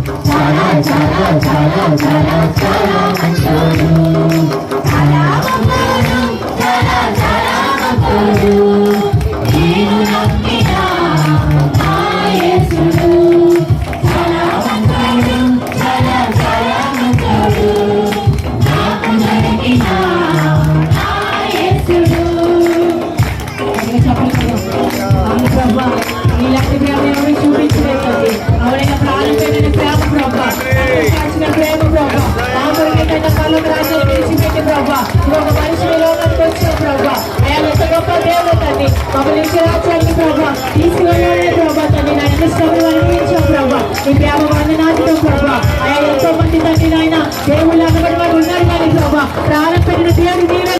చాలా చాలా చాలా మంచోడు చాలా చాలా చాలా నేను నమ్మిన నా యేసుడు చాలా మంచోడు చాలా చాలా నాకు నా యేసుడు ప్రభా ఇలాంటి కొరికైనా కళ్ళకు రాజ్యం విడిచిపెట్టి ప్రభా ఒక మనిషి లోకానికి వచ్చిన ప్రభా అయ్యా ఎంత గొప్ప దేవుడు తండ్రి మమ్మల్ని రాజ్యానికి ప్రభా తీసుకువెళ్ళాడే ప్రభా తండ్రి నా ఇష్టం అనిపించాం ప్రభా ఈ ప్రేమ వందనాథం ప్రభా అయ్యా ఎంతో మంది తండ్రి నాయన దేవుళ్ళు అనబడి వారు ఉన్నారు కానీ ప్రభా ప్రాణం పెట్టిన